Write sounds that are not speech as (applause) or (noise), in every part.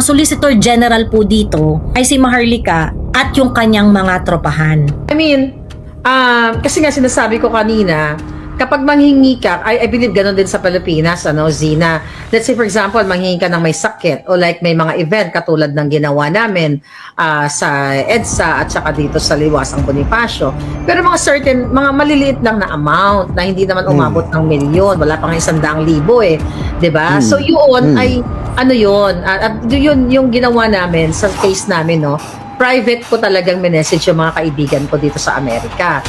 Ang Solicitor General po dito ay si Maharlika at yung kanyang mga tropahan. I mean, um, kasi nga sinasabi ko kanina, kapag manghingi ka, I, I believe ganun din sa Pilipinas, ano, Zina. Let's say, for example, manghingi ka ng may sakit o like may mga event katulad ng ginawa namin ah, sa EDSA at saka dito sa Liwasang Bonifacio. Pero mga certain, mga maliliit lang na amount na hindi naman umabot ng milyon. Wala pang isang daang libo eh. ba Mm. So yun Mm. ay, ano yun, at, at yun yung ginawa namin sa case namin, no? Private ko talagang minessage yung mga kaibigan ko dito sa Amerika.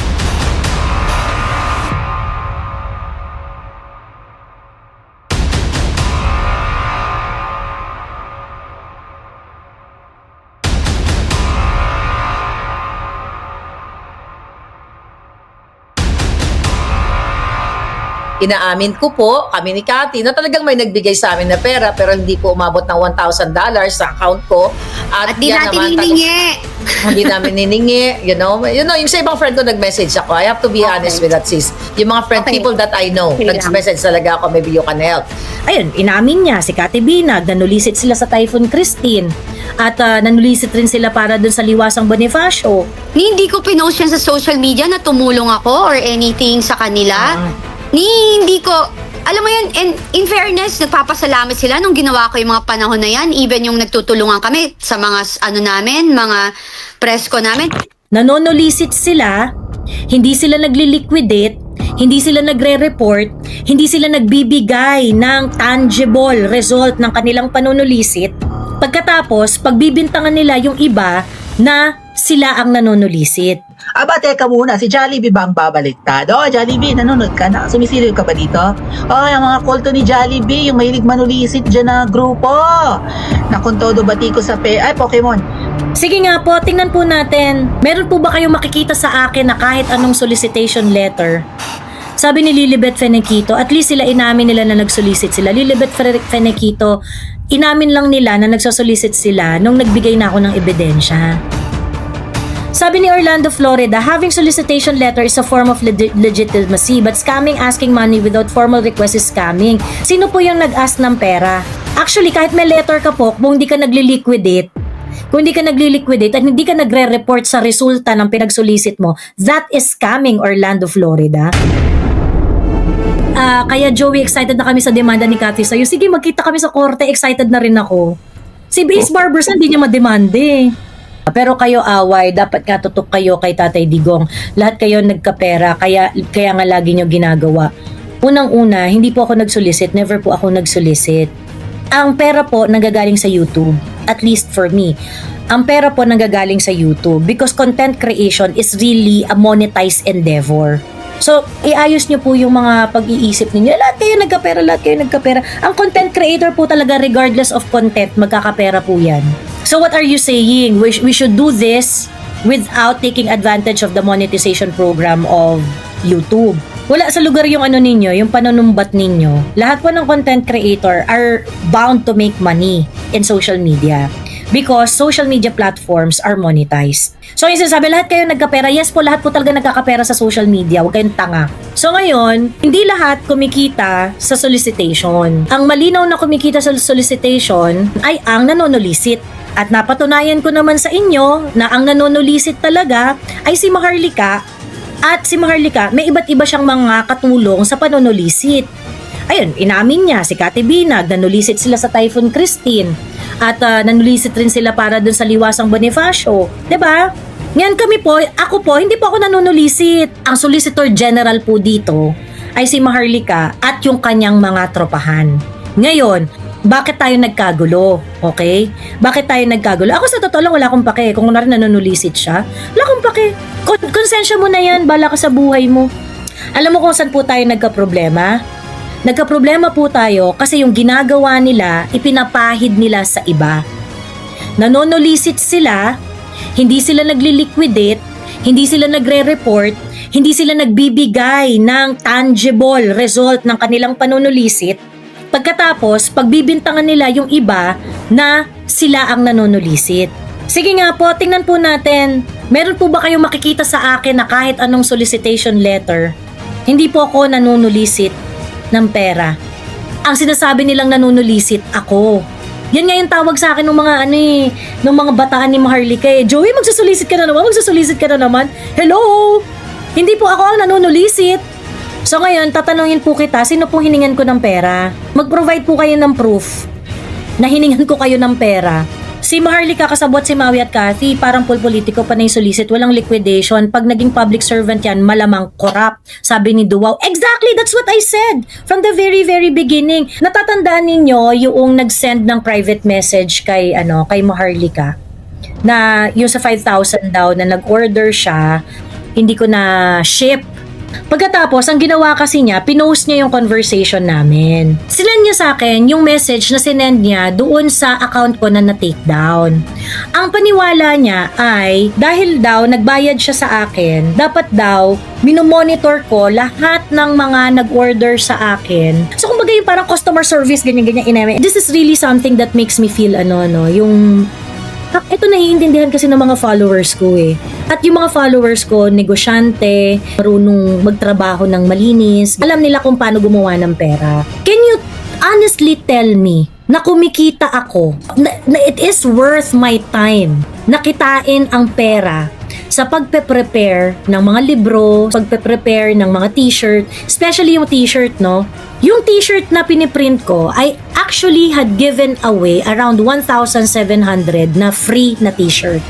Inaamin ko po, kami ni Cathy, na talagang may nagbigay sa amin na pera pero hindi po umabot ng $1,000 sa account ko. At di yan natin naman, hiningi. hindi namin niningi, you know. You know, yung sa ibang friend ko nag-message ako. I have to be Okay. honest with that, sis. Yung mga friend, Okay. people that I know, Okay nag-message talaga ako, maybe you can help. Ayun, inamin niya si Kati Binag, nanulisit sila sa Typhoon Christine. At ah, nanulisit rin sila para dun sa Liwasang Bonifacio. Ni hindi ko pinost yan sa social media na tumulong ako or anything sa kanila. Ah. Ni hindi ko, alam mo yun, and in fairness, nagpapasalamat sila nung ginawa ko yung mga panahon na yan. Even yung nagtutulungan kami sa mga, ano namin, mga presko namin. Nanonulisit sila, hindi sila nagli-liquidate, hindi sila nagre-report, hindi sila nagbibigay ng tangible result ng kanilang panunulisit. Pagkatapos, pagbibintangan nila yung iba na sila ang nanonulisit. Aba, teka muna, si Jollibee ba ang babaliktad? Oh, Jollibee, nanonood ka na? Sumisilip ka ba dito? Oh, yung mga kulto ni Jollibee, yung mahilig manulisit dyan na grupo. Nakon todo bati ko sa pe... Ay, Pokemon. Sige nga po, tingnan po natin. Meron po ba kayong makikita sa akin na kahit anong solicitation letter? Sabi ni Lilibet Fenekito, at least sila inamin nila na nag-solicit sila. Lilibet Fe- Fenekito, inamin lang nila na nagsosolicit sila nung nagbigay na ako ng ebidensya. Sabi ni Orlando Florida, having solicitation letter is a form of legi- legitimacy but scamming asking money without formal request is scamming. Sino po yung nag-ask ng pera? Actually, kahit may letter ka po, kung hindi ka nagli-liquidate, kung hindi ka nagli-liquidate at hindi ka nagre-report sa resulta ng pinag-solicit mo, that is scamming Orlando, Florida. Ah, kaya Joey, excited na kami sa demanda ni Cathy sa'yo. Sige, magkita kami sa korte, excited na rin ako. Si Base Barbers, hindi niya mademande. Pero kayo away, dapat nga tutok kayo kay Tatay Digong. Lahat kayo nagkapera, kaya, kaya nga lagi nyo ginagawa. Unang-una, hindi po ako nag-solicit, never po ako nag-solicit. Ang pera po nanggagaling sa YouTube, at least for me. Ang pera po nanggagaling sa YouTube because content creation is really a monetized endeavor. So, iayos nyo po yung mga pag-iisip ninyo. Lahat kayo nagkapera, lahat kayo nagkapera. Ang content creator po talaga, regardless of content, magkakapera po yan. So, what are you saying? We, we should do this without taking advantage of the monetization program of YouTube. Wala sa lugar yung ano ninyo, yung panunumbat ninyo. Lahat po ng content creator are bound to make money in social media because social media platforms are monetized. So yung sinasabi, lahat kayo nagkapera. Yes po, lahat po talaga nagkakapera sa social media. Huwag kayong tanga. So ngayon, hindi lahat kumikita sa solicitation. Ang malinaw na kumikita sa solicitation ay ang nanonulisit. At napatunayan ko naman sa inyo na ang nanonulisit talaga ay si Maharlika at si Maharlika, may iba't iba siyang mga katulong sa panunulisit. Ayun, inamin niya si Kati Binag, nanulisit sila sa Typhoon Christine. At ah, nanulisit rin sila para dun sa Liwasang Bonifacio. ba? Ngayon kami po, ako po, hindi po ako nanunulisit. Ang Solicitor General po dito ay si Maharlika at yung kanyang mga tropahan. Ngayon, bakit tayo nagkagulo? Okay? Bakit tayo nagkagulo? Ako sa totoo lang wala akong pake. Kung kunwari nanunulisit siya, wala akong pake. Kon- konsensya mo na yan, bala ka sa buhay mo. Alam mo kung saan po tayo nagka-problema? Nagka-problema po tayo kasi yung ginagawa nila, ipinapahid nila sa iba. Nanonulisit sila, hindi sila nagli-liquidate, hindi sila nagre-report, hindi sila nagbibigay ng tangible result ng kanilang panunulisit. Pagkatapos, pagbibintangan nila yung iba na sila ang nanonulisit. Sige nga po, tingnan po natin. Meron po ba kayong makikita sa akin na kahit anong solicitation letter? Hindi po ako nanunulisit ng pera. Ang sinasabi nilang nanunulisit ako. Yan nga yung tawag sa akin ng mga ano eh, ng mga bataan ni Maharlika eh. Joey, magsusulisit ka na naman, magsusulisit ka na naman. Hello? Hindi po ako ang nanunulisit. So ngayon, tatanungin po kita, sino pong hiningan ko ng pera? Mag-provide po kayo ng proof na hiningan ko kayo ng pera. Si Maharlika kasabot si Maui at Cathy, parang pulpolitiko pa na yung solicit, walang liquidation. Pag naging public servant yan, malamang corrupt. Sabi ni Duwaw, exactly, that's what I said from the very, very beginning. Natatandaan ninyo yung nag-send ng private message kay, ano, kay Maharlika na yung sa 5,000 daw na nag-order siya, hindi ko na ship. Pagkatapos, ang ginawa kasi niya, pinost niya yung conversation namin. Sinend niya sa akin yung message na sinend niya doon sa account ko na na-take down. Ang paniwala niya ay, dahil daw nagbayad siya sa akin, dapat daw minomonitor ko lahat ng mga nag-order sa akin. So, kumbaga yung parang customer service, ganyan-ganyan. ineme. This is really something that makes me feel ano, no, yung ito naiintindihan kasi ng mga followers ko eh. At yung mga followers ko, negosyante, marunong magtrabaho ng malinis, alam nila kung paano gumawa ng pera. Can you honestly tell me na kumikita ako, na, na it is worth my time na kitain ang pera sa pagpe-prepare ng mga libro, pagpe-prepare ng mga t-shirt, especially yung t-shirt, no? Yung t-shirt na piniprint ko, I actually had given away around 1,700 na free na t-shirt.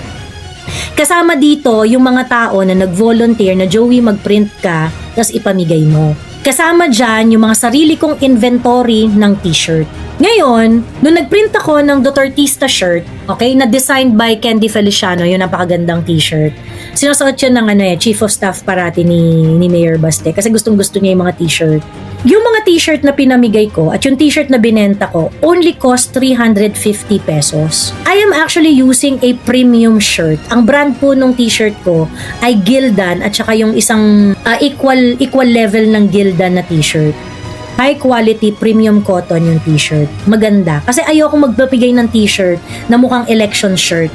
Kasama dito yung mga tao na nag-volunteer na Joey mag-print ka, tapos ipamigay mo. Kasama dyan yung mga sarili kong inventory ng t-shirt. Ngayon, nung nag-print ako ng Dotortista shirt, okay, na designed by Candy Feliciano, yung napakagandang t-shirt. Sinusuot yun ng ano eh, Chief of Staff parati ni, ni Mayor Baste kasi gustong gusto niya yung mga t-shirt. Yung mga t-shirt na pinamigay ko at yung t-shirt na binenta ko only cost 350 pesos. I am actually using a premium shirt. Ang brand po nung t-shirt ko ay Gildan at saka yung isang ah, equal equal level ng Gildan na t-shirt. High quality premium cotton yung t-shirt. Maganda. Kasi ayoko magpapigay ng t-shirt na mukhang election shirt.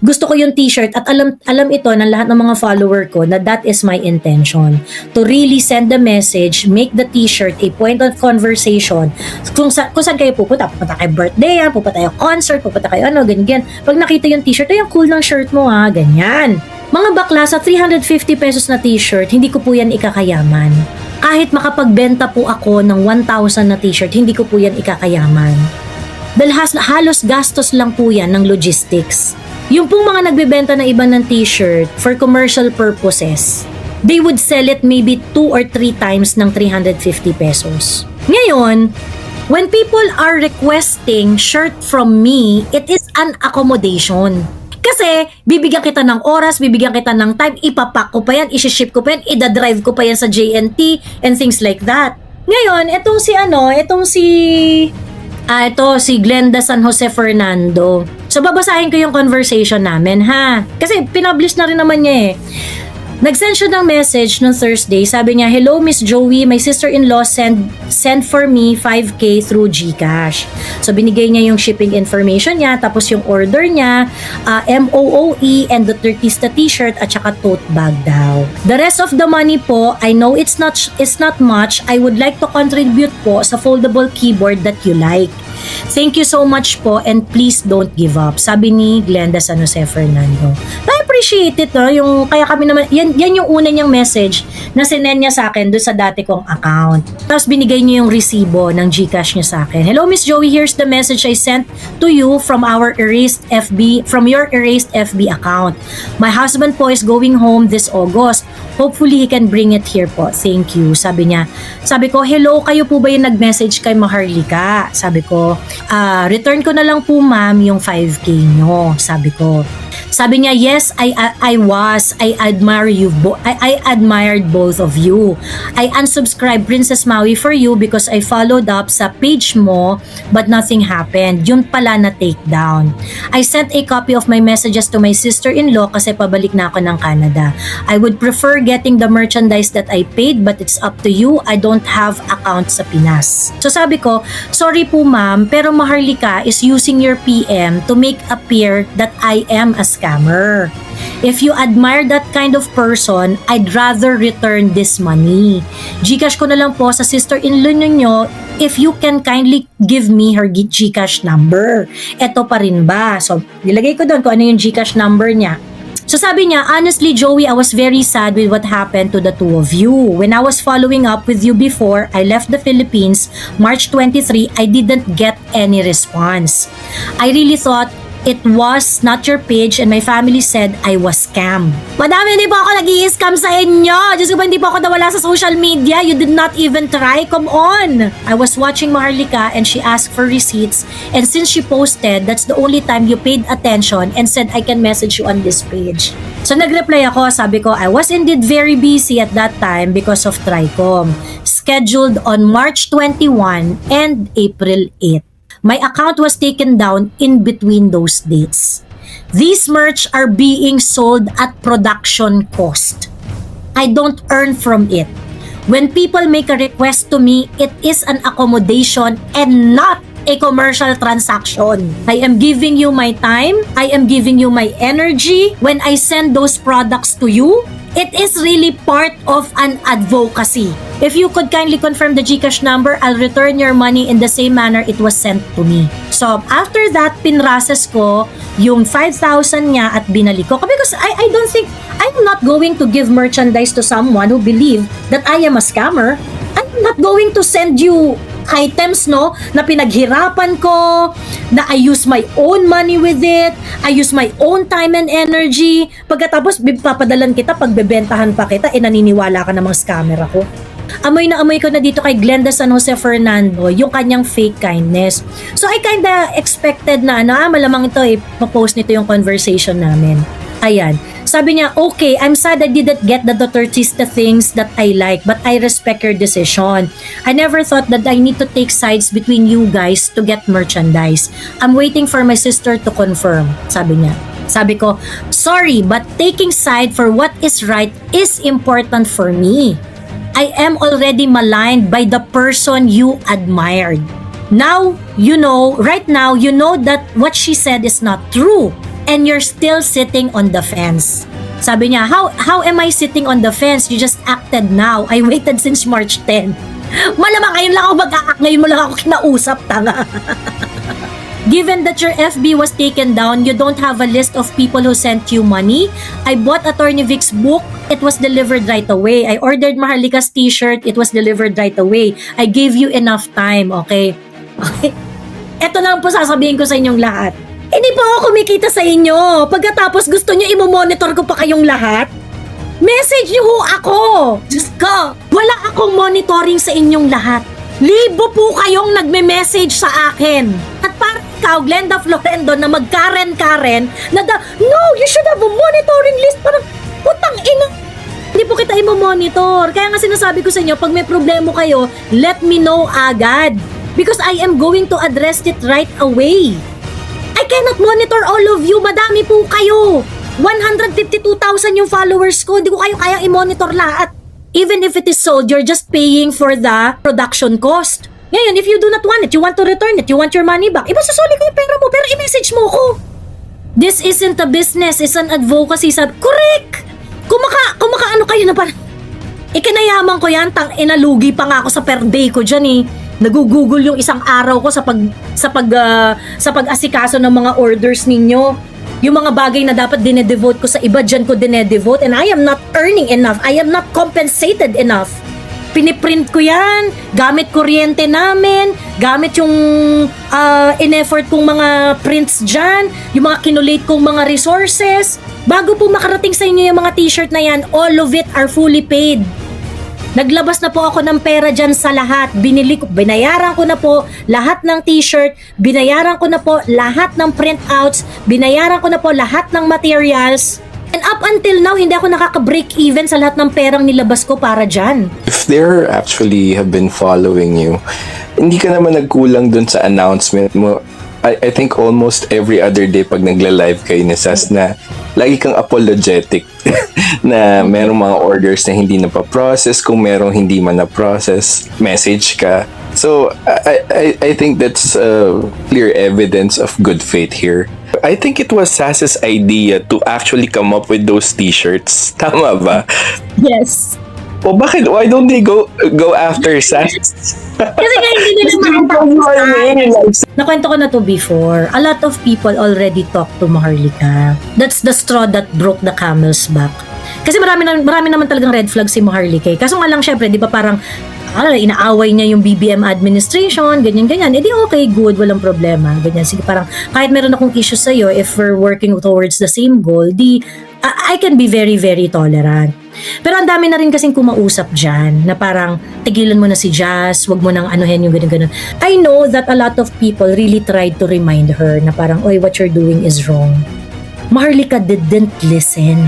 Gusto ko yung t-shirt at alam alam ito ng lahat ng mga follower ko na that is my intention. To really send the message, make the t-shirt a point of conversation. Kung, sa, kung saan kayo pupunta, pupunta kayo birthday, ah, pupunta kayo concert, pupunta kayo ano, ganyan. Pag nakita yung t-shirt, ay ang cool ng shirt mo ha, ganyan. Mga bakla sa 350 pesos na t-shirt, hindi ko po yan ikakayaman. Kahit makapagbenta po ako ng 1,000 na t-shirt, hindi ko po yan ikakayaman. Dahil halos gastos lang po yan ng logistics. Yung pong mga nagbebenta na iba ng t-shirt for commercial purposes, they would sell it maybe 2 or 3 times ng 350 pesos. Ngayon, when people are requesting shirt from me, it is an accommodation. Kasi, bibigyan kita ng oras, bibigyan kita ng time, ipapak ko pa yan, isiship ko pa yan, idadrive ko pa yan sa JNT, and things like that. Ngayon, itong si ano, itong si Ah, ito, si Glenda San Jose Fernando. So, babasahin ko yung conversation namin, ha? Kasi, pinublish na rin naman niya eh. Nag-send siya ng message nung Thursday. Sabi niya, Hello, Miss Joey. My sister-in-law send, send for me 5K through GCash. So, binigay niya yung shipping information niya, tapos yung order niya, ah, MOOE and the Turkista t-shirt at saka tote bag daw. The rest of the money po, I know it's not, it's not much. I would like to contribute po sa foldable keyboard that you like. Thank you so much po and please don't give up. Sabi ni Glenda San Jose Fernando. I appreciate it, no? Yung, kaya kami naman, yan, yan yung una niyang message na sinend niya sa akin doon sa dati kong account. Tapos binigay niya yung resibo ng Gcash niya sa akin. Hello Miss Joey, here's the message I sent to you from our erased FB, from your erased FB account. My husband po is going home this August. Hopefully he can bring it here po. Thank you. Sabi niya. Sabi ko, hello, kayo po ba yung nag-message kay Maharlika? Sabi ko, ah, return ko na lang po ma'am yung 5K nyo. Sabi ko. Sabi niya, yes, I, I, I was. I admire you. Bo- I, I admired both of you. I unsubscribed Princess Maui for you because I followed up sa page mo but nothing happened. Yun pala na take down. I sent a copy of my messages to my sister-in-law kasi pabalik na ako ng Canada. I would prefer getting the merchandise that I paid but it's up to you. I don't have account sa Pinas. So sabi ko, sorry po ma'am, pero Maharlika is using your PM to make appear that I am a scammer. If you admire that kind of person, I'd rather return this money. Gcash ko na lang po sa sister-in-law ninyo if you can kindly give me her Gcash number. Ito pa rin ba? So, nilagay ko doon kung ano yung Gcash number niya. So sabi niya, honestly Joey, I was very sad with what happened to the two of you. When I was following up with you before I left the Philippines, March 23, I didn't get any response. I really thought it was not your page and my family said I was scam. Madami hindi po ako nag scam sa inyo. Diyos ko ba hindi po ako nawala sa social media? You did not even try. Come on. I was watching Maharlika and she asked for receipts and since she posted, that's the only time you paid attention and said I can message you on this page. So nagreply ako, sabi ko, I was indeed very busy at that time because of TRICOM. Scheduled on March 21 and April 8. My account was taken down in between those dates. These merch are being sold at production cost. I don't earn from it. When people make a request to me, it is an accommodation and not a commercial transaction. I am giving you my time. I am giving you my energy. When I send those products to you, it is really part of an advocacy. If you could kindly confirm the Gcash number, I'll return your money in the same manner it was sent to me. So, after that, pinrases ko yung 5,000 niya at binalik ko. Because I, I don't think, I'm not going to give merchandise to someone who believe that I am a scammer. I'm not going to send you items, no, na pinaghirapan ko, na I use my own money with it, I use my own time and energy. Pagkatapos, papadalan kita, pagbebentahan pa kita, eh naniniwala ka namang scammer ako. Amoy na amoy ko na dito kay Glenda San Jose Fernando yung kanyang fake kindness. So I kinda expected na ano, ah, malamang ito eh, post nito yung conversation namin. Ayan. Sabi niya, okay, I'm sad I didn't get the Duterte things that I like, but I respect your decision. I never thought that I need to take sides between you guys to get merchandise. I'm waiting for my sister to confirm, sabi niya. Sabi ko, sorry, but taking side for what is right is important for me. I am already maligned by the person you admired. Now, you know, right now, you know that what she said is not true and you're still sitting on the fence. Sabi niya, how, how am I sitting on the fence? You just acted now. I waited since March 10. (laughs) Malamang ngayon lang ako mag-aak, ngayon mo lang ako kinausap, tanga. (laughs) Given that your FB was taken down, you don't have a list of people who sent you money. I bought Attorney Vic's book. It was delivered right away. I ordered Maharlika's t-shirt. It was delivered right away. I gave you enough time, okay? (laughs) Okay. Ito lang po sasabihin ko sa inyong lahat. Hindi po ako kumikita sa inyo. Pagkatapos gusto nyo imo-monitor ko pa kayong lahat. Message nyo ho ako! Diyos ko! Wala akong monitoring sa inyong lahat. Libo po kayong nagme-message sa akin. At parang ikaw, Glenda Florendo, na magkaren-karen, na da, no, you should have a monitoring list. Parang, putang ina. Hindi po kita imo-monitor. Kaya nga sinasabi ko sa inyo, pag may problema kayo, let me know agad. Because I am going to address it right away. Cannot monitor all of you. Madami po kayo. 152,000 yung followers ko. Hindi ko kayo kaya i-monitor lahat. Even if it is sold, you're just paying for the production cost. Ngayon, if you do not want it, you want to return it, you want your money back, iba susuli ko yung pera mo, pero i-message mo ko. This isn't a business, it's an advocacy. Sabi, correct! Kumaka, kumaka ano kayo na parang, ikinayaman ko yan, tang inalugi pa nga ako sa per day ko dyan eh. Nagugugol yung isang araw ko sa pag sa pag ah, sa pag-asikaso ng mga orders ninyo. Yung mga bagay na dapat dinedevote ko sa iba dyan ko dinedevote and I am not earning enough. I am not compensated enough. Piniprint ko yan, gamit kuryente namin, gamit yung ah, in-effort kong mga prints dyan, yung mga kinulate kong mga resources. Bago po makarating sa inyo yung mga t-shirt na yan, all of it are fully paid. Naglabas na po ako ng pera dyan sa lahat. Binili ko, binayaran ko na po lahat ng t-shirt, binayaran ko na po lahat ng printouts, binayaran ko na po lahat ng materials. And up until now, hindi ako nakaka-break even sa lahat ng perang nilabas ko para dyan. if they're actually have been following you, hindi ka naman nagkulang dun sa announcement mo. I, I think almost every other day pag nagla-live kayo ni Sas na lagi kang apologetic (laughs) na merong mga orders na hindi na-process kung merong hindi man na-process message ka so I, I, I think that's uh, clear evidence of good faith here I think it was Sas's idea to actually come up with those t-shirts. (laughs) Tama ba? Yes. O bakit? Why don't they go go after Sas? Kasi nga hindi nila (laughs) makapag Nakwento ko na to before. A lot of people already talk to Maharlika. That's the straw that broke the camel's back. Kasi marami, na, marami naman talagang red flag si Maharlika. eh. Kaso nga lang syempre, di ba parang ano, inaaway niya yung BBM administration, ganyan-ganyan. Eh di okay, good, walang problema. Ganyan. Sige, parang kahit meron akong issue sa'yo, if we're working towards the same goal, di, I, I can be very, very tolerant. Pero ang dami na rin kasing kumausap dyan na parang tigilan mo na si Jazz, wag mo nang anuhin yung ganun-ganun. I know that a lot of people really tried to remind her na parang, oy, what you're doing is wrong. Maharlika didn't listen.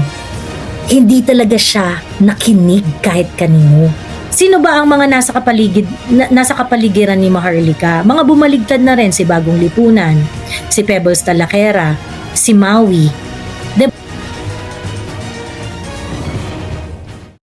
Hindi talaga siya nakinig kahit kanino. Sino ba ang mga nasa kapaligid na- nasa kapaligiran ni Maharlika? Mga bumaligtad na rin si Bagong Lipunan, si Pebbles Talakera, si Maui,